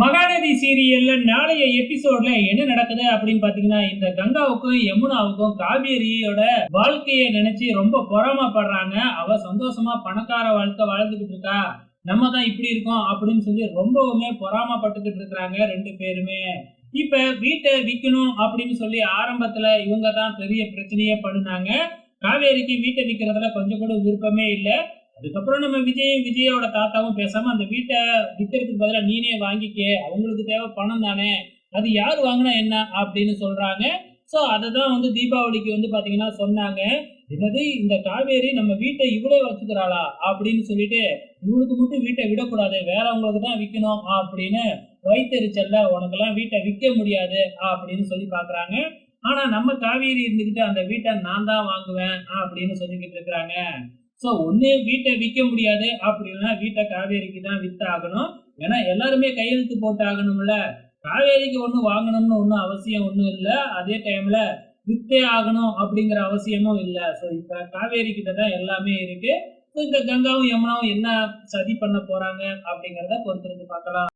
மகாநதி சீரியல்ல நாளைய எபிசோட்ல என்ன நடக்குது அப்படின்னு பாத்தீங்கன்னா இந்த கங்காவுக்கும் யமுனாவுக்கும் காவேரியோட வாழ்க்கையை நினைச்சு ரொம்ப பொறாமப்படுறாங்க அவ சந்தோஷமா பணக்கார வாழ்க்கை வாழ்ந்துகிட்டு இருக்கா. நம்ம தான் இப்படி இருக்கோம் அப்படின்னு சொல்லி ரொம்பவுமே பொறாமப்பட்டுக்கிட்டு இருக்கிறாங்க ரெண்டு பேருமே. இப்ப வீட்டை விக்கணும் அப்படின்னு சொல்லி ஆரம்பத்துல இவங்க தான் பெரிய பிரச்சனையே பண்ணுனாங்க காவேரிக்கு வீட்டை விக்கிறதுல கொஞ்சம் கூட விருப்பமே இல்லை. அதுக்கப்புறம் நம்ம விஜய் விஜயோட தாத்தாவும் பேசாம அந்த வீட்டை விற்கிறதுக்கு பதிலா நீனே வாங்கிக்க அவங்களுக்கு தேவை பணம் தானே அது யார் வாங்கினா என்ன அப்படின்னு சொல்றாங்க. ஸோ அதை தான் வந்து தீபாவளிக்கு வந்து பாத்தீங்கன்னா சொன்னாங்க. என்னது இந்த காவேரி நம்ம வீட்டை இவ்வளோ வச்சுக்கிறாளா அப்படின்னு சொல்லிட்டு இவளுக்கு மட்டும் வீட்டை விடக்கூடாது வேறவங்களுக்கு தான் விற்கணும் அப்படின்னு வைத்தறிச்சல்ல உனக்கெல்லாம் வீட்டை விற்க முடியாது அப்படின்னு சொல்லி பார்க்குறாங்க ஆனா நம்ம காவேரி இருந்துகிட்டு அந்த வீட்டை நான் தான் வாங்குவேன் அப்படின்னு சொல்லிக்கிட்டு இருக்கிறாங்க. ஸோ ஒன்று வீட்டை விற்க முடியாது அப்படின்னா வீட்டை காவேரிக்கு தான் வித்தாகணும். ஏன்னா எல்லாருமே கையெழுத்து போட்டு ஆகணும்ல காவேரிக்கு ஒன்றும் வாங்கணும்னு ஒன்றும் அவசியம் ஒன்றும் இல்லை. அதே டைமில் வித்தே ஆகணும் அப்படிங்கிற அவசியமும் இல்லை. ஸோ இப்போ காவேரி கிட்ட தான் எல்லாமே இருக்கு. ஸோ இந்த கங்காவும் யமுனாவும் என்ன சதி பண்ண போறாங்க அப்படிங்கிறத பொறுத்திருந்து பார்க்கலாம்.